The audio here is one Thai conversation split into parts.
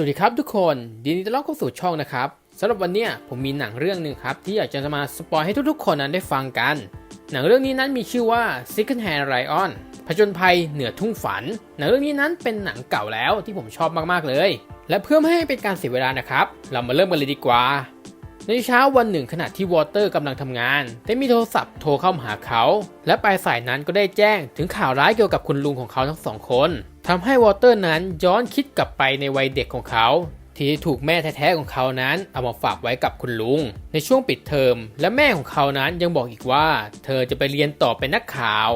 สวัสดีครับทุกคนยินดีต้อนรับเข้าสู่ช่องนะครับสำหรับวันนี้ผมมีหนังเรื่องหนึ่งครับ ที่อยากจะมาสปอยให้ทุกๆ คนนั้นได้ฟังกัน หนังเรื่องนี้นั้นมีชื่อว่า Second Hand Lion ผจญภัยเหนือทุ่งฝัน หนังเรื่องนี้นั้นเป็นหนังเก่าแล้วที่ผมชอบมากๆเลย และเพื่อไม่ให้เป็นการเสียเวลานะครับ เรามาเริ่มกันเลยดีกว่า ในเช้าวันหนึ่งขณะที่วอเตอร์กำลังทำงานได้มีโทรศัพท์โทรเข้ามาหาเขา และปลายสายนั้นก็ได้แจ้งถึงข่าวร้ายเกี่ยวกับคุณลุงของเขาทั้งสองคน ทำให้วอเตอร์นั้นย้อนคิดกลับไปในวัยเด็กของเขาที่ถูกแม่แท้ๆของเขานั้นเอามาฝากไว้กับคุณลุง ในช่วงปิดเทอม และแม่ของเขานั้นยังบอกอีกว่า เธอจะไปเรียนต่อเป็นนักข่าว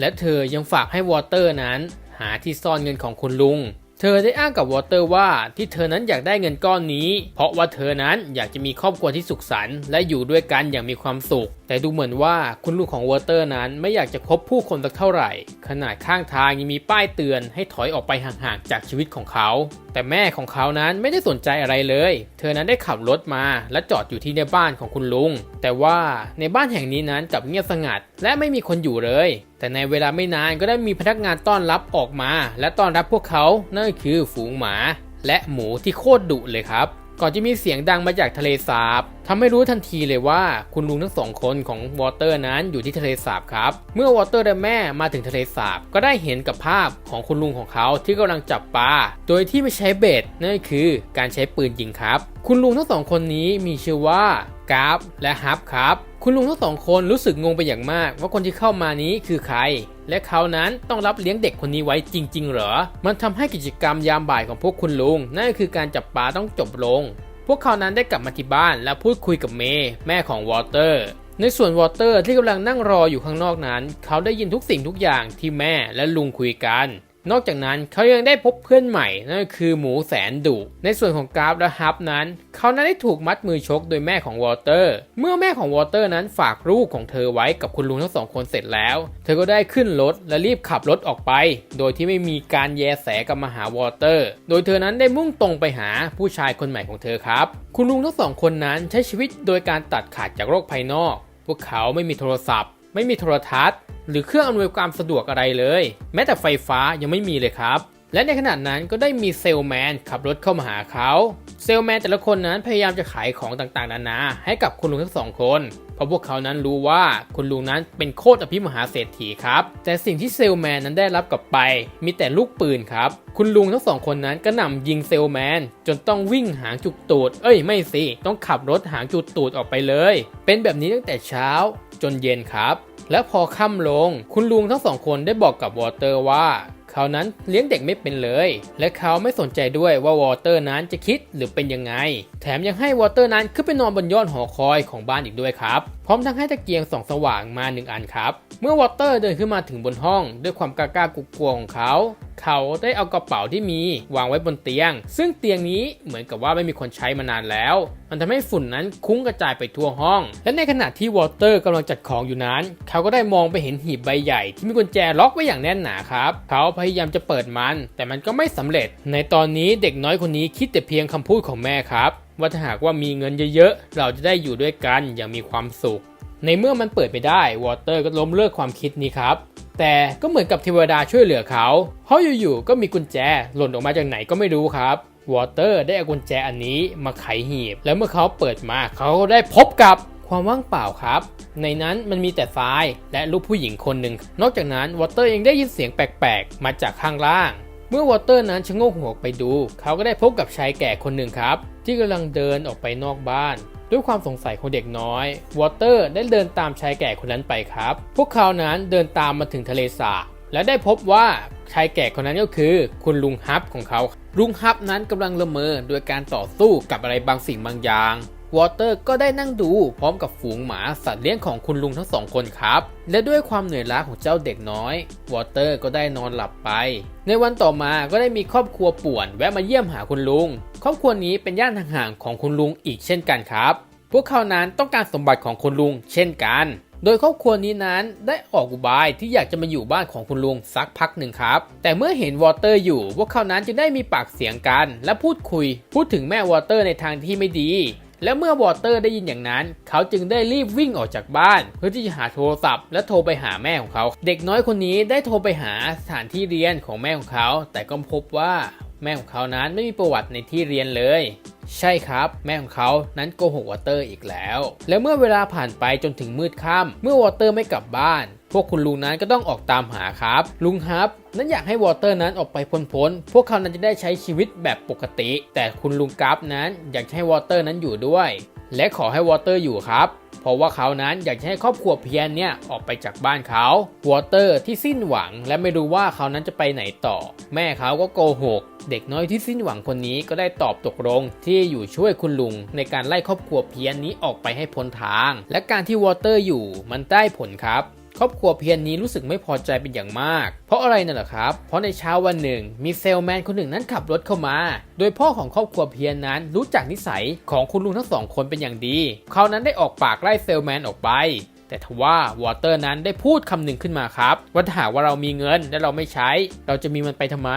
และเธอยังฝากให้วอเตอร์นั้น หาที่ซ่อนเงินของคุณลุง เธอได้อ้างกับวอเตอร์ว่าที่เธอนั้นอยากได้เงินก้อนนี้ เพราะว่าเธอนั้นอยากจะมีครอบครัวที่สุขสันต์และอยู่ด้วยกันอย่างมีความสุข แต่ดูเหมือนว่าคุณลุงของวอเตอร์นั้นไม่อยากจะคบผู้คนสักเท่าไหร่ ขนาดข้างทางยังมีป้ายเตือนให้ถอยออกไปห่างๆจากชีวิตของเขา แต่แม่ของเขานั้นไม่ได้สนใจอะไรเลย เธอนั้นได้ขับรถมาและจอดอยู่ที่ในบ้านของคุณลุง แต่ว่าในบ้านแห่งนี้นั้นกลับเงียบสงัด และไม่มีคนอยู่เลย แต่ในเวลาไม่นานก็ได้มีพนักงานต้อนรับออกมา และต้อนรับพวกเขานั่นคือฝูงหมา และหมูที่โคตรดุเลยครับ ก่อนจะมีเสียงดังมาจากทะเลสาบทำให้รู้ทันทีเลยว่าคุณลุงทั้งสองคนของวอเตอร์นั้นอยู่ที่ทะเลสาบครับ เมื่อวอเตอร์และแม่มาถึงทะเลสาบก็ได้เห็นกับภาพของคุณลุงของเขาที่กำลังจับปลา โดยที่ไม่ใช้เบ็ดนั่นคือการใช้ปืนยิงครับ คุณลุงทั้งสองคนนี้มีชื่อว่ากราฟและฮับครับ คุณลุงทั้งสองคนรู้สึกงงไปอย่างมาก ว่าคนที่เข้ามานี้คือใคร และเขานั้นต้องรับเลี้ยงเด็กคนนี้ไว้จริง ๆ เหรอ มันทำให้กิจกรรมยามบ่ายของพวกคุณลุง นั่นคือการจับปลาต้องจบลง พวกเขานั้นได้กลับมาที่บ้านและพูดคุยกับเมย์แม่ของวอเตอร์ ในส่วนวอเตอร์ที่กำลังนั่งรออยู่ข้างนอกนั้น เขาได้ยินทุกสิ่งทุกอย่างที่แม่และลุงคุยกัน นอกจากนั้นเขายังได้พบเพื่อนใหม่นั่นก็คือหมูแสนดุ ในส่วนของกราฟและฮับนั้น เขานั้นได้ถูกมัดมือชกโดยแม่ของวอเตอร์ เมื่อแม่ของวอเตอร์นั้นฝากลูกของเธอไว้กับคุณลุงทั้งสองคนเสร็จแล้ว เธอก็ได้ขึ้นรถและรีบขับรถออกไป โดยที่ไม่มีการแยแสกับมาหาวอเตอร์ โดยเธอนั้นได้มุ่งตรงไปหาผู้ชายคนใหม่ของเธอครับ คุณลุงทั้งสองคนนั้นใช้ชีวิตโดยการตัดขาดจากโลกภายนอก พวกเขาไม่มีโทรศัพท์ ไม่มีโทรทัศน์ หรือเครื่องอำนวยความสะดวกอะไรเลย แม้แต่ไฟฟ้ายังไม่มีเลยครับ และในขณะนั้นก็ได้มีเซลแมนขับรถเข้ามาหาเขาเซลแมนแต่ละคนนั้นพยายามจะขายของต่างๆ นานาให้กับคุณลุงทั้งสองคน เพราะพวกเขานั้นรู้ว่าคุณลุงนั้นเป็นโคตรอภิมหาเศรษฐีครับ แต่สิ่งที่เซลแมนนั้นได้รับกลับไป มีแต่ลูกปืนครับ คุณลุงทั้งสองคนนั้นก็หนำยิงเซลแมนจนต้องวิ่งหางจุกตูด เอ้ยไม่สิ ต้องขับรถหางจุดตูดออกไปเลย เป็นแบบนี้ตั้งแต่เช้าจนเย็นครับ และพอค่ำลง คุณลุงทั้งสองคนได้บอกกับวอเตอร์ว่า เขานั้นเลี้ยงเด็กไม่เป็นเลย และเขาไม่สนใจด้วยว่าวอเตอร์นั้นจะคิดหรือเป็นยังไง แถมยังให้วอเตอร์นั้นขึ้นไปนอนบนยอดหอคอยของบ้านอีกด้วยครับ พร้อมทั้งให้ตะเกียงส่องสว่างมาหนึ่งอันครับ เมื่อวอเตอร์เดินขึ้นมาถึงบนห้อง ด้วยความกล้ากลัวของเขา เขาได้เอากระเป๋าที่มีวางไว้บนเตียง ซึ่งเตียงนี้เหมือนกับว่าไม่มีคนใช้มานานแล้ว มันทำให้ฝุ่นนั้นคุ้งกระจายไปทั่วห้อง และในขณะที่วอเตอร์กำลังจัดของอยู่นั้น เขาก็ได้มองไปเห็นหีบใบใหญ่ที่มีกุญแจล็อกไว้อย่างแน่นหนาครับ เขาพยายามจะเปิดมัน แต่มันก็ไม่สำเร็จ ในตอนนี้เด็กน้อยคนนี้คิดแต่เพียงคำพูดของแม่ครับว่าถ้าหากว่ามีเงินเยอะๆ เราจะได้อยู่ด้วยกันอย่างมีความสุข ในเมื่อมันเปิดไม่ได้ วอเตอร์ก็ล้มเลิกความคิดนี้ครับ แต่ก็เหมือนกับเทวดาช่วยเหลือเขา เพราะอยู่ๆก็มีกุญแจหล่นออกมาจากไหนก็ไม่รู้ครับ วอเตอร์ได้เอากุญแจอันนี้มาไขหีบ แล้วเมื่อเขาเปิดมาเขาก็ได้พบกับความว่างเปล่าครับ ในนั้นมันมีแต่ทรายและรูปผู้หญิงคนหนึ่ง นอกจากนั้นวอเตอร์ยังได้ยินเสียงแปลกๆ มาจากข้างล่าง เมื่อวอเตอร์นั้นชะโงกหัวไปดู เขาก็ได้พบกับชายแก่คนหนึ่งครับ ที่กำลังเดินออกไปนอกบ้าน ด้วยความสงสัยของเด็กน้อย วอเตอร์ได้เดินตามชายแก่คนนั้นไปครับ พวกเขานั้นเดินตามมาถึงทะเลสาบและได้พบว่าชายแก่คนนั้นก็คือ คุณลุงฮับของเขา ลุงฮับนั้นกำลังละเมอโดยการต่อสู้กับอะไรบางสิ่งบางอย่าง วอเตอร์ก็ได้นั่งดูพร้อมกับฝูงหมาสัตว์เลี้ยงของคุณลุงทั้งสองคนครับ และด้วยความเหนื่อยล้าของเจ้าเด็กน้อย วอเตอร์ก็ได้นอนหลับไป ในวันต่อมาก็ได้มีครอบครัวป่วนแวะมาเยี่ยมหาคุณลุง ครอบครัวนี้เป็นญาติห่างๆของคุณลุงอีกเช่นกันครับ พวกเขานั้นต้องการสมบัติของคุณลุงเช่นกัน โดยครอบครัวนี้นั้นได้ออกอุบายที่อยากจะมาอยู่บ้านของคุณลุงสักพักหนึ่งครับ แต่เมื่อเห็นวอเตอร์อยู่ พวกเขานั้นจึงได้มีปากเสียงกัน และพูดคุย พูดถึงแม่วอเตอร์ในทางที่ไม่ดี และเมื่อวอเตอร์ได้ยินอย่างนั้น เขาจึงได้รีบวิ่งออกจากบ้าน เพื่อที่จะหาโทรศัพท์ และโทรไปหาแม่ของเขา เด็กน้อยคนนี้ได้โทรไปหาสถานที่เรียนของแม่ของเขา แต่ก็พบว่าแม่ของเขานั้นไม่มีประวัติในที่เรียนเลย ใช่ครับ แม่ของเขานั้นโกหกวอเตอร์อีกแล้ว แล้วเมื่อเวลาผ่านไปจนถึงมืดค่ำเมื่อวอเตอร์ไม่กลับบ้าน พวกคุณลุงนั้นก็ต้องออกตามหาครับ ลุงฮับนั้นอยากให้วอเตอร์นั้นออกไปพ้นๆ พวกเขานั้นจะได้ใช้ชีวิตแบบปกติ แต่คุณลุงกราฟนั้นอยากให้วอเตอร์นั้นอยู่ด้วย และขอให้วอเตอร์อยู่ครับ เพราะว่าเขานั้นอยากให้ครอบครัวเพียนเนี่ยออกไปจากบ้านเขาวอเตอร์ที่สิ้นหวัง และไม่รู้ว่าเขานั้นจะไปไหนต่อ แม่เขาก็โกหกเด็กน้อยที่สิ้นหวังคนนี้ก็ได้ตอบตกลง ที่อยู่ช่วยคุณลุง ในการไล่ครอบครัวเพียนนี้ออกไปให้พ้นทาง และการที่วอเตอร์อยู่มันได้ผลครับ ครอบครัวเพียนนี้รู้สึกไม่พอใจเป็นอย่างมาก เพราะอะไรนั่นแหละครับ เพราะในเช้าวันหนึ่ง มีเซลแมนคนหนึ่งนั้นขับรถเข้ามา โดยพ่อของครอบครัวเพียนนั้นรู้จักนิสัยของคุณลุงทั้งสองคนเป็นอย่างดี เขานั้นได้ออกปากไล่เซลแมนออกไปแต่ทว่าวอเตอร์นั้นได้พูดคำหนึ่งขึ้นมาครับ ว่าถ้าหากว่าเรามีเงินและเราไม่ใช้ เราจะมีมันไปทำไม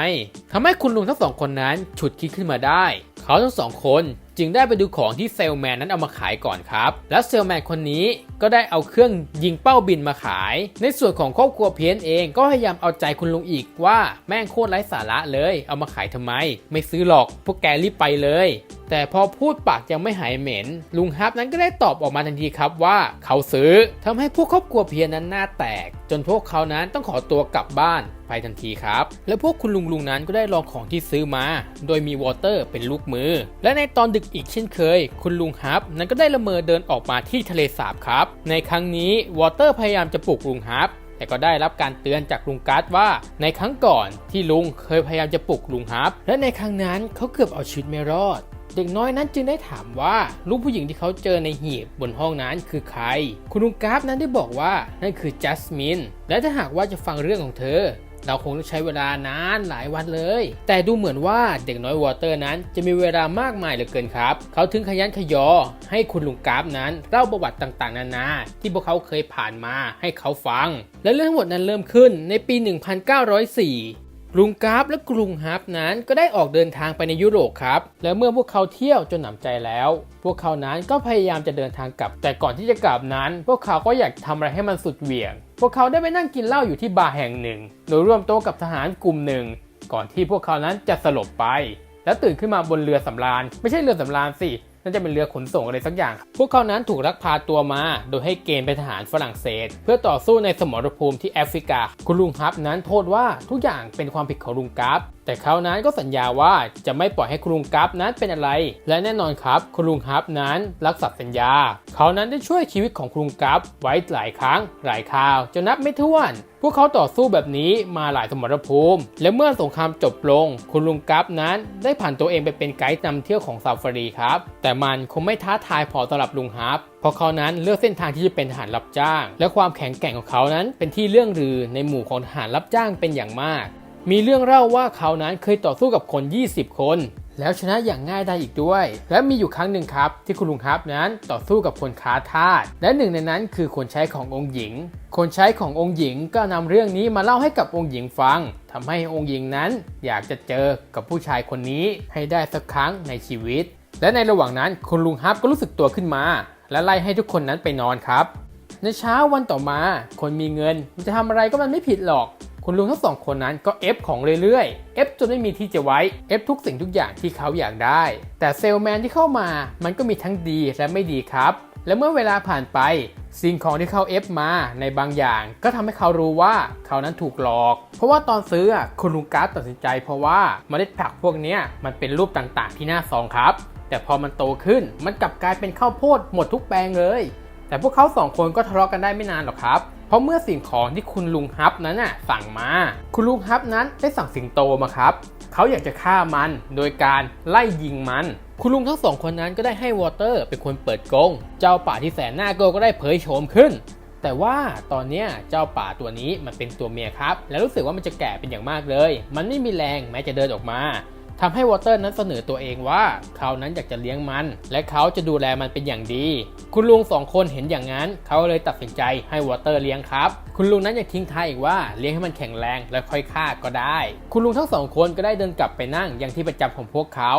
ทำให้คุณลุงทั้งสองคนนั้นฉุดคิดขึ้นมาได้ เขาทั้งสองคน จึงได้ไปดูของที่เซลแมนนั้นเอามาขายก่อนครับ และเซลแมนคนนี้ก็ได้เอาเครื่องยิงเป้าบินมาขาย ในส่วนของครอบครัวเพียนเองก็พยายามเอาใจคุณลุงอีกว่าแม่งโคตรไร้สาระเลย เอามาขายทำไม ไม่ซื้อหรอก พวกแกรีบไปเลย แต่พอพูดปากยังไม่หายเหม็น ลุงฮับนั้นก็ได้ตอบออกมาทันทีครับว่าเขาซื้อทำให้พวกครอบครัวเพียนนั้นหน้าแตก จนพวกเขานั้นต้องขอตัวกลับบ้านไปทันทีครับ และพวกคุณลุงลุงนั้นก็ได้ลองของที่ซื้อมา โดยมีวอเตอร์เป็นลูกมือ และในตอนดึกอีกเช่นเคย คุณลุงฮับนั้นก็ได้ละเมอเดินออกมาที่ทะเลสาบครับ ในครั้งนี้วอเตอร์พยายามจะปลุกลุงฮับแต่ก็ได้รับการเตือนจากลุงการ์ดว่า ในครั้งก่อนที่ลุงเคยพยายามจะปลุกลุงฮับ และในครั้งนั้นเขาเกือบเอาชีวิตไม่รอด เด็กน้อยนั้นจึงได้ถามว่าลูกผู้หญิงที่เขาเจอในหีบบนห้องนั้นคือใคร คุณลุงกราฟนั้นได้บอกว่านั่นคือจัสมินและถ้าหากว่าจะฟังเรื่องของเธอ เราคงต้องใช้เวลานานหลายวันเลย แต่ดูเหมือนว่าเด็กน้อยวอเตอร์นั้นจะมีเวลามากมายเหลือเกินครับ เขาถึงขยันขยอ ให้คุณลุงกราฟนั้นเล่าประวัติต่างๆ นานา ที่พวกเขาเคยผ่านมาให้เขาฟัง และเรื่องทั้งหมดนั้นเริ่มขึ้นในปี 1904ลุงกราฟและกรุงฮับนั้นก็ได้ออกเดินทางไปในยุโรปครับ และเมื่อพวกเขาเที่ยวจนหนำใจแล้ว พวกเขานั้นก็พยายามจะเดินทางกลับ แต่ก่อนที่จะกลับนั้น พวกเขาก็อยากทำอะไรให้มันสุดเหวี่ยง วกเขาได้ไปนั่งกินเหล้าอยู่ที่บาร์แห่งหนึ่ง โดยร่วมโต๊ะกับทหารกลุ่มหนึ่ง ก่อนที่พวกเขานั้นจะสลบไป แล้วตื่นขึ้นมาบนเรือสำราญ ไม่ใช่เรือสำราญสิน่าจะเป็นเรือขนส่งอะไรสักอย่าง พวกเขานั้นถูกลักพาตัวมา โดยให้เกณฑ์เป็นทหารฝรั่งเศส เพื่อต่อสู้ในสมรภูมิที่แอฟริกา คุณลุงฮับนั้นโทษว่าทุกอย่างเป็นความผิดของลุงกัฟ แต่เขานั้นก็สัญญาว่าจะไม่ปล่อยให้คุณลุงกัฟนั้นเป็นอะไร และแน่นอนครับคุณลุงฮับนั้นรักษาสัญญา เขานั้นได้ช่วยชีวิตของคุณลุงกัฟไว้หลายครั้ง หลายคราวจนนับไม่ถ้วน พวกเขาต่อสู้แบบนี้มาหลายสมรภูมิ และเมื่อสงครามจบลง คุณลุงกัฟนั้นได้ผ่านตัวเองไปเป็นไกด์นำเที่ยวของซาฟารีครับ แต่มันคงไม่ท้าทายพอสำหรับลุงฮับเพราะเขานั้นเลือกเส้นทางที่จะเป็นทหารรับจ้าง และความแข็งแกร่งของเขานั้นเป็นที่เรื่องลือในหมู่ของทหารรับจ้างเป็นอย่างมาก มีเรื่องเล่าว่าเขานั้นเคยต่อสู้กับคน 20 คน แล้วชนะอย่างง่ายได้อีกด้วย และมีอยู่ครั้งหนึ่งครับ ที่คุณลุงฮับนั้นต่อสู้กับคนค้าทาสและหนึ่งในนั้นคือคนใช้ขององค์หญิง คนใช้ขององค์หญิงก็นำเรื่องนี้มาเล่าให้กับองค์หญิงฟังทำให้องค์หญิงนั้นอยากจะเจอกับผู้ชายคนนี้ให้ได้สักครั้งในชีวิต และในระหว่างนั้นคุณลุงฮับก็รู้สึกตัวขึ้นมา และไล่ให้ทุกคนนั้นไปนอนครับ ในเช้าวันต่อมา คนมีเงินจะทำอะไรก็มันไม่ผิดหรอก คุณลุงทั้งสองคนนั้นก็เอฟของเรื่อยๆ เอฟจนไม่มีที่จะไว้ เอฟทุกสิ่งทุกอย่างที่เขาอยากได้ แต่เซลแมนที่เข้ามา มันก็มีทั้งดีและไม่ดีครับ และเมื่อเวลาผ่านไป สิ่งของที่เขาเอฟมาในบางอย่าง ก็ทำให้เขารู้ว่าเขานั้นถูกหลอก เพราะว่าตอนซื้อคุณลุงการ์ดตัดสินใจ เพราะว่าเมล็ดผักพวกนี้มันเป็นรูปต่างๆ ที่หน้าซองครับ แต่พอมันโตขึ้นมันกลับกลายเป็นข้าวโพดหมดทุกแปลงเลย แต่พวกเขาสองคนก็ทะเลาะกันได้ไม่นานหรอกครับ ราะเมื่อสิ่งของที่คุณลุงฮับนั้นน่ะสั่งมา คุณลุงฮับนั้นได้สั่งสิงโตมาครับเขาอยากจะฆ่ามันโดยการไล่ยิงมัน คุณลุงทั้งสองคนนั้นก็ได้ให้วอเตอร์เป็นคนเปิดกง เจ้าป่าที่แสนน่ากลัวก็ได้เผยโฉมขึ้น แต่ว่าตอนนี้เจ้าป่าตัวนี้มันเป็นตัวเมียครับ และรู้สึกว่ามันจะแก่เป็นอย่างมากเลย มันไม่มีแรงแม้จะเดินออกมา ทำให้วอเตอร์นั้นเสนอตัวเองว่าเขานั้นอยากจะเลี้ยงมัน และเขาจะดูแลมันเป็นอย่างดี คุณลุงสองคนเห็นอย่างนั้น เขาเลยตัดสินใจให้วอเตอร์เลี้ยงครับ คุณลุงนั้นยังทิ้งท้ายอีกว่าเลี้ยงให้มันแข็งแรงและค่อยฆ่าก็ได้ คุณลุงทั้งสองคนก็ได้เดินกลับไปนั่งอย่างที่ประจำของพวกเขา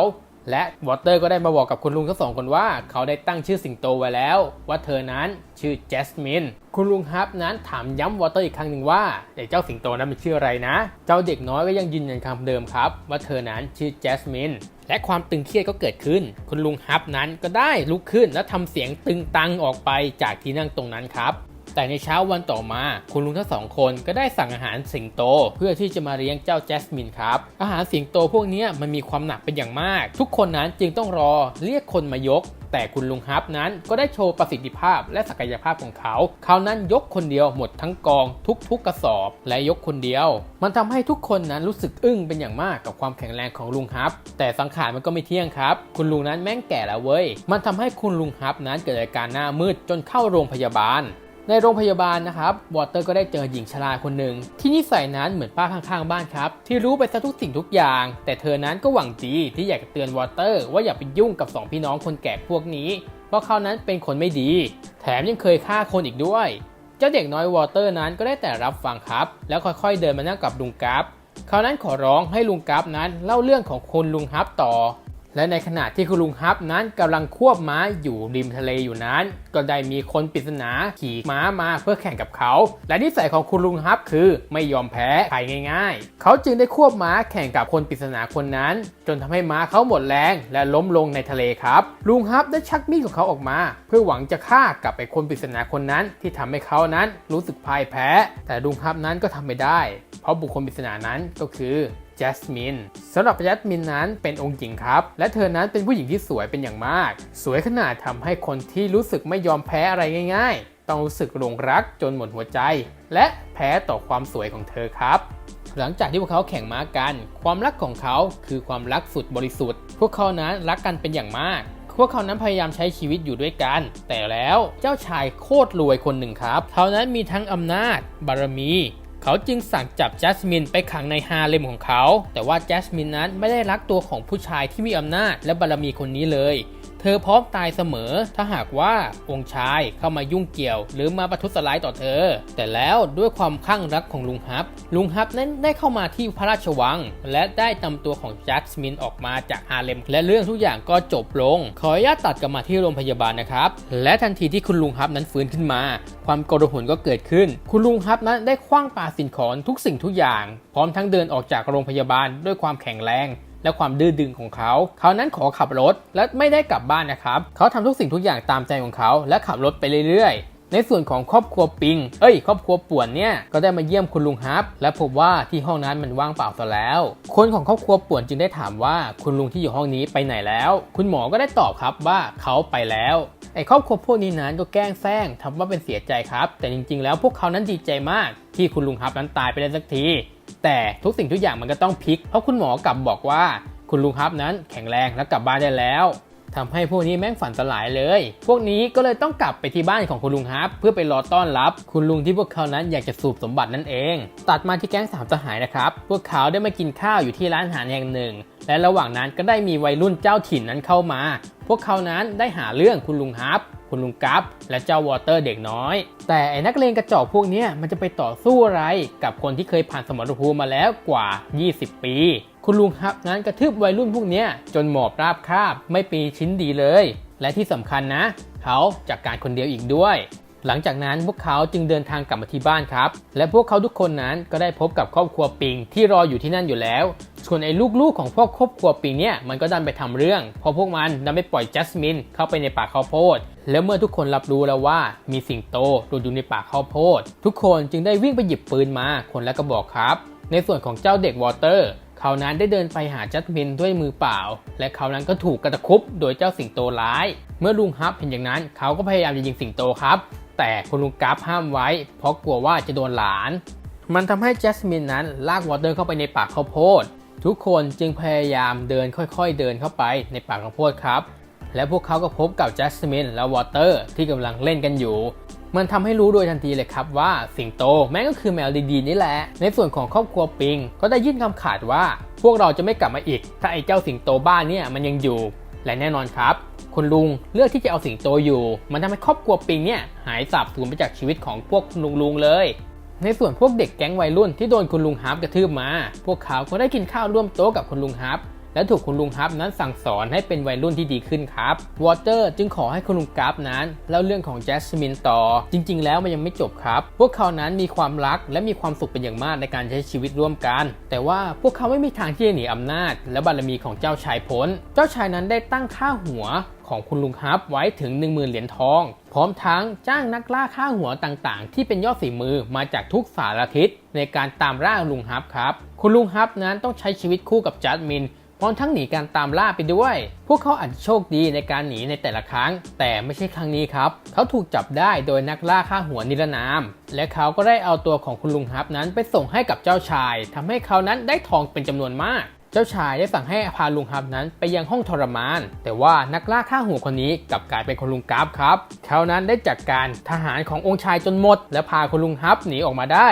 และวอเตอร์ก็ได้มาบอกกับคุณลุงทั้งสองคนว่า เขาได้ตั้งชื่อสิงโตไว้แล้ว ว่าเธอนั้นชื่อแจสมินคุณลุงฮับนั้นถามย้ำวอเตอร์อีกครั้งหนึ่งว่าไอ้เจ้าสิงโตนั้นมันชื่ออะไรนะ เจ้าเด็กน้อยก็ยังยืนยันคำเดิมครับ ว่าเธอนั้นชื่อแจสมินและความตึงเครียดก็เกิดขึ้น คุณลุงฮับนั้นก็ได้ลุกขึ้นและทำเสียงตึงตังออกไปจากที่นั่งตรงนั้นครับ แต่ในเช้าวันต่อมา คุณลุงทั้งสองคนก็ได้สั่งอาหารสิงโต เพื่อที่จะมาเลี้ยงเจ้าแจสมินครับ อาหารสิงโตพวกนี้มันมีความหนักเป็นอย่างมาก ทุกคนนั้นจึงต้องรอเรียกคนมายก แต่คุณลุงฮับนั้นก็ได้โชว์ประสิทธิภาพและศักยภาพของเขา เขานั้นยกคนเดียวหมดทั้งกอง ทุกๆกกระสอบ และยกคนเดียว มันทำให้ทุกคนนั้นรู้สึกอึ้งเป็นอย่างมากกับความแข็งแรงของลุงฮับ แต่สังขารมันก็ไม่เที่ยงครับ คุณลุงนั้นแม่งแก่แล้วเว้ย มันทำให้คุณลุงฮับนั้นเกิดอาการหน้ามืดจนเข้าโรงพยาบาล ในโรงพยาบาลนะครับวอเตอร์ก็ได้เจอหญิงชราคนหนึ่งที่นิสัยนั้นเหมือนป้าข้างๆบ้านครับ ที่รู้ไปซะทุกสิ่งทุกอย่าง แต่เธอนั้นก็หวังดีที่อยากจะเตือนวอเตอร์ ว่าอย่าไปยุ่งกับสองพี่น้องคนแก่พวกนี้ เพราะเขานั้นเป็นคนไม่ดี แถมยังเคยฆ่าคนอีกด้วย เจ้าเด็กน้อยวอเตอร์นั้นก็ได้แต่รับฟังครับ แล้วค่อยๆเดินมานั่งกับลุงกราฟเขานั้นขอร้องให้ลุงกราฟนั้นเล่าเรื่องของคุณลุงฮับต่อ และในขณะที่คุณลุงฮับนั้นกำลังควบม้าอยู่ริมทะเลอยู่นั้น ก็ได้มีคนปริศนาขี่ม้ามาเพื่อแข่งกับเขา และนิสัยของคุณลุงฮับคือไม่ยอมแพ้ใครง่าย ๆ เขาจึงได้ควบม้าแข่งกับคนปริศนาคนนั้น จนทำให้ม้าเขาหมดแรง และล้มลงในทะเลครับ ลุงฮับได้ชักมีดของเขาออกมา เพื่อหวังจะฆ่ากลับไอ้คนปริศนาคนนั้น ที่ทำให้เขานั้นรู้สึกพ่ายแพ้ แต่ลุงฮับนั้นก็ทำไม่ได้ เพราะบุคคลปริศนานั้นก็คือ จ a สมินสำหรับจัสมินนั้นเป็นองค์หญิงครับ และเธอนั้นเป็นผู้หญิงที่สวยเป็นอย่างมาก สวยขนาดทำให้คนที่รู้สึกไม่ยอมแพ้อะไรง่ายๆ ต้องรู้สึกหลงรักจนหมดหัวใจ และแพ้ต่อความสวยของเธอครับหลังจากที่พวกเขาแข่งม้ากัน ความรักของเขาคือความรักสุดบริสุทธิ์ พวกเขานั้นรักกันเป็นอย่างมาก พวกเขานั้นพยายามใช้ชีวิตอยู่ด้วยกัน แต่แล้วเจ้าชายโคตรรวยคนหนึ่งครับ เขานั้นมีทั้งอำนาจ บารมี เขาจึงสั่งจับแจสมินไปขังในฮาเลมของเขา แต่ว่าแจสมินนั้นไม่ได้รักตัวของผู้ชายที่มีอำนาจและบารมีคนนี้เลย เธอพร้อมตายเสมอ ถ้าหากว่าองค์ชายเข้ามายุ่งเกี่ยว หรือมาประทุษร้ายต่อเธอ แต่แล้วด้วยความคลั่งรักของลุงฮับ ลุงฮับนั้นได้เข้ามาที่พระราชวัง และได้นำตัวของจัสมินออกมาจากฮาเลม และเรื่องทุกอย่างก็จบลง ขออนุญาตตัดกลับมาที่โรงพยาบาลนะครับ และทันทีที่คุณลุงฮับนั้นฟื้นขึ้นมา ความโกรธหนก็เกิดขึ้น คุณลุงฮับนั้นได้คว้างปาสิ่งของทุกสิ่งทุกอย่าง พร้อมทั้งเดินออกจากโรงพยาบาลด้วยความแข็งแรง และความดื้อดึงของเขา เขานั้นขอขับรถและไม่ได้กลับบ้านนะครับ เขาทำทุกสิ่งทุกอย่างตามใจของเขา และขับรถไปเรื่อยๆ ในส่วนของครอบครัวปิง เอ้ย ครอบครัวป่วนเนี่ย ก็ได้มาเยี่ยมคุณลุงฮับ และพบว่าที่ห้องนั้นมันว่างเปล่าซะแล้ว คนของครอบครัวป่วนจึงได้ถามว่าคุณลุงที่อยู่ห้องนี้ไปไหนแล้ว คุณหมอก็ได้ตอบครับว่าเขาไปแล้วไอ้ครอบครัวพวกนี้นั้นก็แกล้งแซงทำว่าเป็นเสียใจครับ แต่จริงๆ แล้วพวกเขานั้นดีใจมากที่คุณลุงฮับนั้นตายไปได้สักที แต่ทุกสิ่งทุกอย่างมันก็ต้องพลิก เพราะคุณหมอกลับบอกว่า คุณลุงฮับนั้นแข็งแรงและกลับบ้านได้แล้วทำให้พวกนี้แม่งฝันสลายเลย พวกนี้ก็เลยต้องกลับไปที่บ้านของคุณลุงฮับเพื่อไปรอต้อนรับ คุณลุงที่พวกเขานั้นอยากจะสูบสมบัตินั่นเอง ตัดมาที่แก๊งสามสหายนะครับ พวกเขาได้มากินข้าวอยู่ที่ร้านอาหารแห่งหนึ่ง และระหว่างนั้นก็ได้มีวัยรุ่นเจ้าถิ่นนั้นเข้ามา พวกเขานั้นได้หาเรื่องคุณลุงฮับ คุณลุงกัฟและเจ้าวอเตอร์เด็กน้อย แต่ไอ้นักเลงกระจอกพวกนี้มันจะไปต่อสู้อะไร กับคนที่เคยผ่านสมรภูมิมาแล้วกว่า 20 ปี คุณลุงฮับนั้นกระทืบวัยรุ่นพวกนี้จนหมอบราบคาบไม่ปีชิ้นดีเลย และที่สำคัญนะ เขาจัดการคนเดียวอีกด้วย หลังจากนั้นพวกเขาจึงเดินทางกลับมาที่บ้านครับ และพวกเขาทุกคนนั้นก็ได้พบกับครอบครัวปิงที่รออยู่ที่นั่นอยู่แล้วส่วนไอ้ลูกๆของพวกครอบครัวปิงเนี่ยมันก็ดันไปทำเรื่องเพราะพวกมันดันไปปล่อยจัสมินเข้าไปในป่าข้าวโพด แล้วเมื่อทุกคนรับรู้แล้วว่ามีสิงโตหลุดอยู่ในป่าข้าวโพด ทุกคนจึงได้วิ่งไปหยิบปืนมาคนละกระบอกครับ ในส่วนของเจ้าเด็กวอเตอร์เขานั้นได้เดินไปหาจัสมินด้วยมือเปล่า และเขานั้นก็ถูกกระตะคุบโดยเจ้าสิงโตร้าย เมื่อลุงฮับเห็นอย่างนั้น เขาก็พยายามจะยิงสิงโตครับ แต่คุณลุงกราฟห้ามไว้ เพราะกลัวว่าจะโดนหลาน มันทำให้จัสมินนั้นลากวอเตอร์เข้าไปในป่าข้าวโพด ทุกคนจึงพยายามเดินค่อยๆเดินเข้าไปในป่าข้าวโพดครับ และพวกเขาก็พบกับจัสมินและวอเตอร์ที่กำลังเล่นกันอยู่ มันทำให้รู้โดยทันทีเลยครับว่าสิงโตแม่งก็คือแมวดีๆนี่แหละ ในส่วนของครอบครัวปิง ก็ได้ยื่นคำขาดว่า พวกเราจะไม่กลับมาอีก ถ้าไอ้เจ้าสิงโตบ้านเนี่ยมันยังอยู่ และแน่นอนครับคุณลุงเลือกที่จะเอาสิงโตอยู่ มันทำให้ครอบครัวปิงเนี่ยหายสาบสูญไปจากชีวิตของพวกคุณลุงลุงเลย ในส่วนพวกเด็กแก๊งวัยรุ่นที่โดนคุณลุงฮับกระทืบมา พวกเขาก็ได้กินข้าวร่วมโต๊ะกับคุณลุงฮับ และถูกคุณลุงฮับนั้นสั่งสอนให้เป็นวัยรุ่นที่ดีขึ้นครับวอเตอร์จึงขอให้คุณลุงกราฟนั้นเล่าเรื่องของแจสมินต่อ จริง ๆ แล้วมันยังไม่จบครับ พวกเขานั้นมีความรักและมีความสุขเป็นอย่างมากในการใช้ชีวิตร่วมกัน แต่ว่าพวกเขาไม่มีทางที่จะหนีอำนาจ และบารมีของเจ้าชายพ้น เจ้าชายนั้นได้ตั้งค่าหัวของคุณลุงฮับไว้ถึง 10,000 เหรียญทอง พร้อมทั้งจ้างนักล่าค่าหัวต่างๆ ที่เป็นยอดฝีมือมาจากทุกสารทิศในการตามล่าลุงฮับครับ คุณลุงฮับนั้นต้องใช้ชีวิตคู่กับจัดมิน พร้อมทั้งหนีการตามล่าไปด้วย พวกเขาอาจจะโชคดีในการหนีในแต่ละครั้ง แต่ไม่ใช่ครั้งนี้ครับ เขาถูกจับได้โดยนักล่าฆ่าหัวนิรนาม และเขาก็ได้เอาตัวของคุณลุงฮับนั้นไปส่งให้กับเจ้าชายทำให้เขานั้นได้ทองเป็นจำนวนมากเจ้าชายได้สั่งให้พาลุงฮับนั้นไปยังห้องทรมาน แต่ว่านักล่าฆ่าหัวคนนี้กลับกลายเป็นคุณลุงกราฟครับ เขานั้นได้จัดการทหารขององค์ชายจนหมด และพาคุณลุงฮับหนีออกมาได้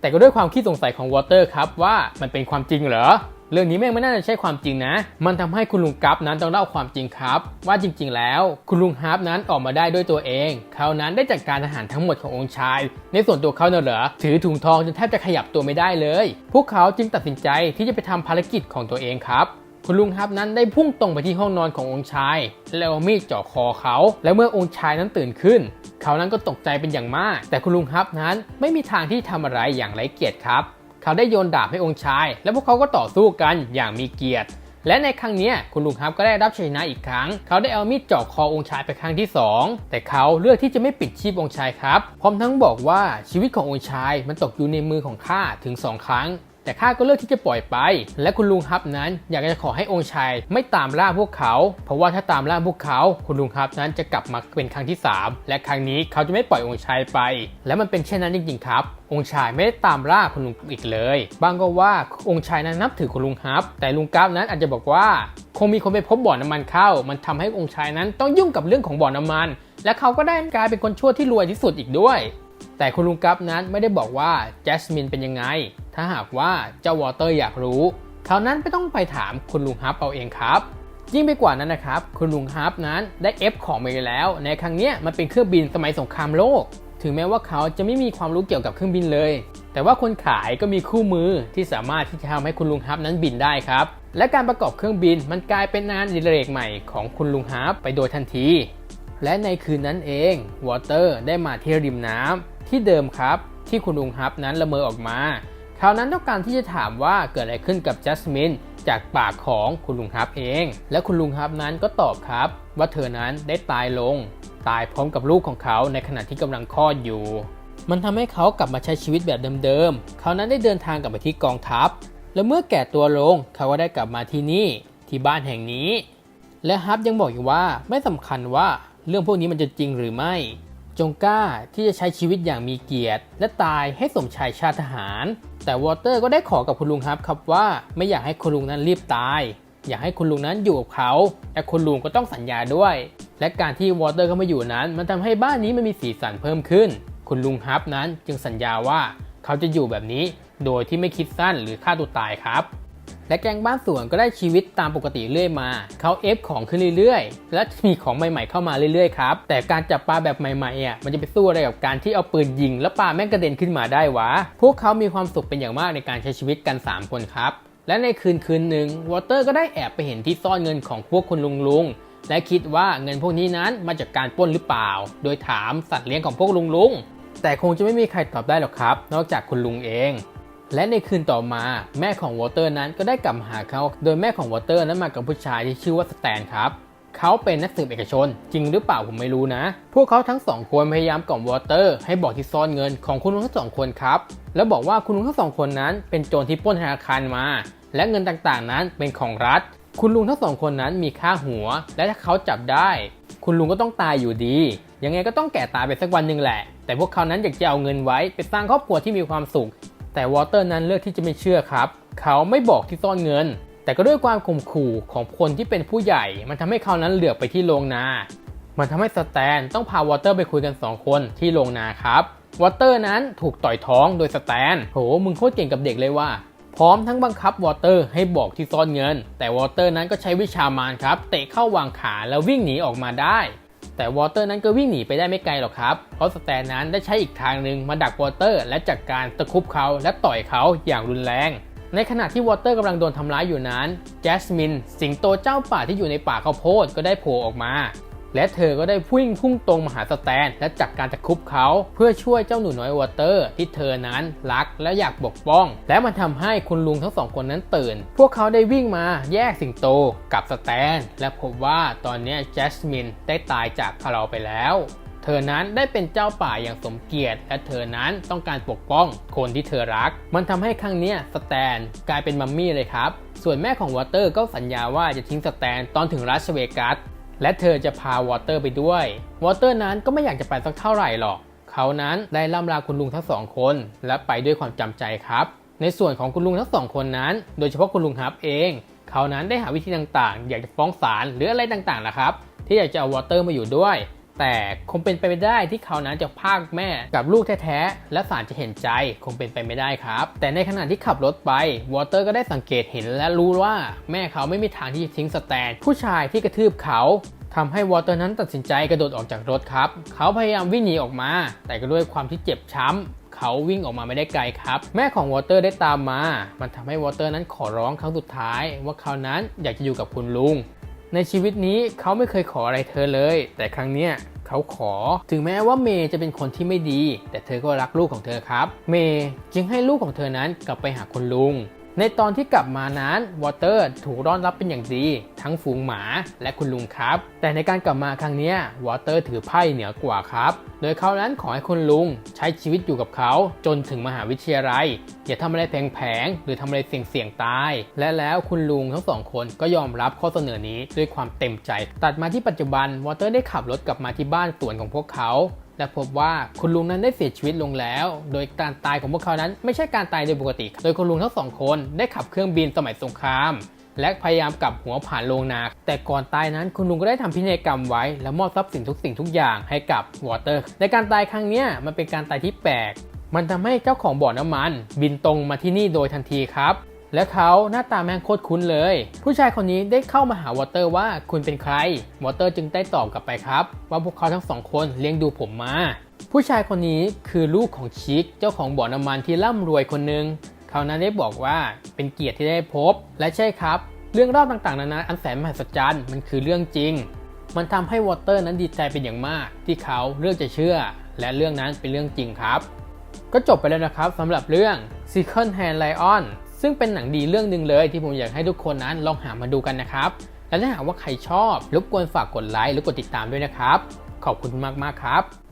แต่ก็ด้วยความขี้สงสัยของวอเตอร์ครับว่ามันเป็นความจริงเหรอ เรื่องนี้แม่งไม่น่าจะใช่ความจริงนะ มันทำให้คุณลุงกัฟนั้นต้องเล่าความจริงครับ ว่าจริง ๆ แล้ว คุณลุงฮาร์ปนั้นออกมาได้ด้วยตัวเอง เขานั้นได้จัดการอาหารทั้งหมดขององค์ชาย ในส่วนตัวเขาเน่ะเหรอถือถุงทองจนแทบจะขยับตัวไม่ได้เลย พวกเขาจึงตัดสินใจที่จะไปทำภารกิจของตัวเองครับคุณลุงฮับนั้นได้พุ่งตรงไปที่ห้องนอนขององค์ชาย แล้วมีดเจาะคอเขา และเมื่อองค์ชายนั้นตื่นขึ้น เขานั้นก็ตกใจเป็นอย่างมาก แต่คุณลุงฮับนั้นไม่มีทางที่ทำอะไรอย่างไร้เกียรติครับ เขาได้โยนดาบให้องค์ชาย และพวกเขาก็ต่อสู้กันอย่างมีเกียรติ และในครั้งนี้คุณลุงฮับก็ได้รับชัยชนะอีกครั้ง เขาได้เอามีดเจาะคอองค์ชายไปครั้งที่ 2 แต่เขาเลือกที่จะไม่ปิดชีพองค์ชายครับ พร้อมทั้งบอกว่าชีวิตขององค์ชายมันตกอยู่ในมือของข้าถึง 2 ครั้ง แต่ข้าก็เลือกที่จะปล่อยไป และคุณลุงฮับนั้นอยากจะขอให้องค์ชายไม่ตามล่าพวกเขา เพราะว่าถ้าตามล่าพวกเขา คุณลุงฮับนั้นจะกลับมาเป็นครั้งที่ 3 และครั้งนี้เขาจะไม่ปล่อยองค์ชายไป และมันเป็นเช่นนั้นจริงๆครับ องค์ชายไม่ได้ตามล่าคุณลุงอีกเลย บางก็ว่าองค์ชายนั้นนับถือคุณลุงฮับ แต่ลุงกราฟนั้นอาจจะบอกว่า คงมีคนไปพบบ่อน้ำมันเข้า มันทำให้องค์ชายนั้นต้องยุ่งกับเรื่องของบ่อน้ำมัน และเขาก็ได้กลายเป็นคนชั่วที่รวยที่สุดอีกด้วย แต่คุณลุงกัฟนั้นไม่ได้บอกว่าแจสมินเป็นยังไง ถ้าหากว่าเจ้าวอเตอร์อยากรู้เขานั้นไม่ต้องไปถามคุณลุงฮับเอาเองครับ ยิ่งไปกว่านั้นนะครับ คุณลุงฮับนั้นได้เอฟของไปแล้ว ในครั้งนี้มันเป็นเครื่องบินสมัยสงครามโลก ถึงแม้ว่าเขาจะไม่มีความรู้เกี่ยวกับเครื่องบินเลย แต่ว่าคนขายก็มีคู่มือที่สามารถที่จะทำให้คุณลุงฮับนั้นบินได้ครับ และการประกอบเครื่องบินมันกลายเป็นงานดิเรกใหม่ของคุณลุงฮับไปโดยทันที และในคืนนั้นเองวอเตอร์ได้มาที่ริมน้ำ ที่เดิมครับ ที่คุณลุงฮับนั้นละเมอออกมาเขาวนั้นต้องการที่จะถามว่าเกิดอะไรขึ้นกับจัสมินจากปากของคุณลุงฮับเอง และคุณลุงฮับนั้นก็ตอบครับ ว่าเธอนั้นได้ตายลง ตายพร้อมกับลูกของเขาในขณะที่กำลังคลอดอยู่ มันทำให้เขากลับมาใช้ชีวิตแบบเดิมๆ เขานั้นได้เดินทางกลับไปที่กองทัพ และเมื่อแก่ตัวลงเขาก็ได้กลับมาที่นี่ที่บ้านแห่งนี้ และฮับยังบอกอีกว่าไม่สำคัญว่าเรื่องพวกนี้มันจะจริงหรือไม่ จงกล้าที่จะใช้ชีวิตอย่างมีเกียรติ และตายให้สมชายชาติทหาร แต่วอเตอร์ก็ได้ขอกับคุณลุงฮับครับว่าไม่อยากให้คุณลุงนั้นรีบตาย อยากให้คุณลุงนั้นอยู่กับเขาและคุณลุงก็ต้องสัญญาด้วย และการที่วอเตอร์เข้ามาอยู่นั้น มันทำให้บ้านนี้มันมีสีสันเพิ่มขึ้น คุณลุงฮับนั้นจึงสัญญาว่าเขาจะอยู่แบบนี้ โดยที่ไม่คิดสั้นหรือฆ่าตัวตายครับ และแกงบ้านสวนก็ได้ชีวิตตามปกติเรื่อยมาเขาเอฟของขึ้นเรื่อยๆ และมีของใหม่ๆเข้ามาเรื่อยๆครับแต่การจับปลาแบบใหม่ๆอะมันจะไปสู้อะไรกับการที่เอาปืนยิง แล้วปลาแม่งกระเด็นขึ้นมาได้วะ พวกเขามีความสุขเป็นอย่างมากในการใช้ชีวิตกัน 3 คนครับ และในคืนคืนหนึ่งวอเตอร์ก็ได้แอบไปเห็นที่ซ่อนเงินของพวกคุณลุงลุงๆและคิดว่าเงินพวกนี้นั้นมาจากการปล้นหรือเปล่า โดยถามสัตว์เลี้ยงของพวกลุงลุงๆแต่คงจะไม่มีใครตอบได้หรอกครับ นอกจากคุณลุงเอง และในคืนต่อมาแม่ของวอเตอร์นั้นก็ได้กลับมาหาเขา โดยแม่ของวอเตอร์นั้นมากับผู้ชายที่ชื่อว่าสแตนครับเขาเป็นนักสืบเอกชน จริงหรือเปล่าผมไม่รู้นะ พวกเขาทั้งสองคนพยายามกล่อมวอเตอร์ ให้บอกที่ซ่อนเงินของคุณลุงทั้งสองคนครับ แล้วบอกว่าคุณลุงทั้งสองคนนั้นเป็นโจรที่ปล้นธนาคารมา และเงินต่างๆนั้นเป็นของรัฐ คุณลุงทั้งสองคนนั้นมีค่าหัว และถ้าเขาจับได้ คุณลุงก็ต้องตายอยู่ดี ยังไงก็ต้องแก่ตายไปสักวันหนึ่งแหละ แต่พวกเขานั้นอยากจะเอาเงินไว้ไปสร้างครอบครัวที่มีความสุข แต่วอเตอร์นั้นเลือกที่จะไม่เชื่อครับ เขาไม่บอกที่ซ่อนเงิน แต่ก็ด้วยความข่มขู่ของคนที่เป็นผู้ใหญ่ มันทำให้เขานั้นเหลือบไปที่โรงนา มันทำให้สแตนต้องพาวอเตอร์ไปคุยกัน 2 คนที่โรงนาครับ วอเตอร์นั้นถูกต่อยท้องโดยสแตน โห มึงโคตรเก่งกับเด็กเลยว่ะพร้อมทั้งบังคับวอเตอร์ให้บอกที่ซ่อนเงิน แต่วอเตอร์นั้นก็ใช้วิชามารครับ เตะเข้าวางขาแล้ววิ่งหนีออกมาได้ แต่วอเตอร์นั้นก็วิ่งหนีไปได้ไม่ไกลหรอกครับ เพราะสแตนนั้นได้ใช้อีกทางหนึ่งมาดักวอเตอร์ และจัดการตะคุบเขาและต่อยเขาอย่างรุนแรง ในขณะที่วอเตอร์กำลังโดนทำร้ายอยู่นั้นแจสมิน สิงโตเจ้าป่าที่อยู่ในป่าข้าวโพดก็ได้โผล่ออกมา และเธอก็ได้พุ่งพุ่งตรงมาหาสแตน และจัดการตะคุบเขา เพื่อช่วยเจ้าหนูน้อยวอเตอร์ ที่เธอนั้นรักและอยากปกป้อง และมันทำให้คุณลุงทั้งสองคนนั้นตื่น พวกเขาได้วิ่งมาแยกสิงโตกับสแตน และพบว่าตอนนี้แจสมินได้ตายจากเราไปแล้วเธอนั้นได้เป็นเจ้าป่าอย่างสมเกียรติ และเธอนั้นต้องการปกป้องคนที่เธอรัก มันทำให้ครั้งนี้สแตนกลายเป็นมัมมี่เลยครับ ส่วนแม่ของวอเตอร์ก็สัญญาว่าจะทิ้งสแตนตอนถึงรัสเวกัส และเธอจะพาวอเตอร์ไปด้วย วอเตอร์นั้นก็ไม่อยากจะไปสักเท่าไหร่หรอก เขานั้นได้ล่ำลาคุณลุงทั้งสองคน และไปด้วยความจำใจครับ ในส่วนของคุณลุงทั้งสองคนนั้น โดยเฉพาะคุณลุงฮับเอง เขานั้นได้หาวิธีต่างๆ อยากจะฟ้องศาลหรืออะไรต่างๆนะครับ ที่อยากจะเอาวอเตอร์มาอยู่ด้วย แต่คงเป็นไปไม่ได้ที่เขานั้นจะพากแม่กับลูกแท้ๆ และศาลจะเห็นใจคงเป็นไปไม่ได้ครับ แต่ในขณะที่ขับรถไปวอเตอร์ก็ได้สังเกตเห็นและรู้ว่าแม่เขาไม่มีทางที่จะทิ้งสแตน ผู้ชายที่กระทืบเขาทำให้วอเตอร์นั้นตัดสินใจกระโดดออกจากรถครับ เขาพยายามวิ่งหนีออกมา แต่ก็ด้วยความที่เจ็บช้ำเขาวิ่งออกมาไม่ได้ไกลครับ แม่ของวอเตอร์ได้ตามมา มันทำให้วอเตอร์นั้นขอร้องครั้งสุดท้าย ว่าเขานั้นอยากจะอยู่กับคุณลุง ในชีวิตนี้เขาไม่เคยขออะไรเธอเลย แต่ครั้งเนี้ยเขาขอ ถึงแม้ว่าเมย์จะเป็นคนที่ไม่ดี แต่เธอก็รักลูกของเธอครับ เมย์จึงให้ลูกของเธอนั้นกลับไปหาคุณลุง ในตอนที่กลับมานั้นวอเตอร์ถูกต้อนรับเป็นอย่างดี ทั้งฝูงหมาและคุณลุงครับ แต่ในการกลับมาครั้งนี้วอเตอร์ถือไพ่เหนือกว่าครับ โดยเขานั้นขอให้คุณลุงใช้ชีวิตอยู่กับเขาจนถึงมหาวิทยาลัย อย่าทำอะไรแผลงๆหรือทำอะไรเสี่ยงๆตาย และแล้วคุณลุงทั้งสองคนก็ยอมรับข้อเสนอนี้ด้วยความเต็มใจ ตัดมาที่ปัจจุบันวอเตอร์ได้ขับรถกลับมาที่บ้านสวนของพวกเขา และพบว่าคุณลุงนั้นได้เสียชีวิตลงแล้ว โดยการตายของพวกเขานั้นไม่ใช่การตายโดยปกติ โดยคุณลุงทั้งสองคนได้ขับเครื่องบินสมัยสงคราม และพยายามกลับหัวผ่านโรงนา แต่ก่อนตายนั้นคุณลุงก็ได้ทำพินัยกรรมไว้ และมอบทรัพย์สินทุกสิ่งทุกอย่างให้กับวอเตอร์ ในการตายครั้งนี้มันเป็นการตายที่แปลก มันทำให้เจ้าของบ่อน้ำมัน บินตรงมาที่นี่โดยทันทีครับ และเขาหน้าตาแม่งโคตรคุ้นเลย ผู้ชายคนนี้ได้เข้ามาหาวอเตอร์ว่าคุณเป็นใคร วอเตอร์จึงได้ตอบกลับไปครับ ว่าพวกเขาทั้งสองคนเลี้ยงดูผมมา ผู้ชายคนนี้คือลูกของชิคเจ้าของบ่อน้ำมันที่ร่ำรวยคนหนึ่งเขานั้นได้บอกว่าเป็นเกียรติที่ได้พบ และใช่ครับ เรื่องเล่าต่างๆนานาอันแสนมหัศจรรย์มันคือเรื่องจริง มันทำให้วอเตอร์นั้นดีใจเป็นอย่างมาก ที่เขาเลือกจะเชื่อ และเรื่องนั้นเป็นเรื่องจริงครับ ก็จบไปแล้วนะครับสำหรับเรื่อง Second Hand Lion ซึ่งเป็นหนังดีเรื่องหนึ่งเลยที่ผมอยากให้ทุกคนนั้นลองหามาดูกันนะครับ และถ้าหากว่าใครชอบรบกวนฝากกดไลค์หรือกดติดตามด้วยนะครับ ขอบคุณมากๆครับ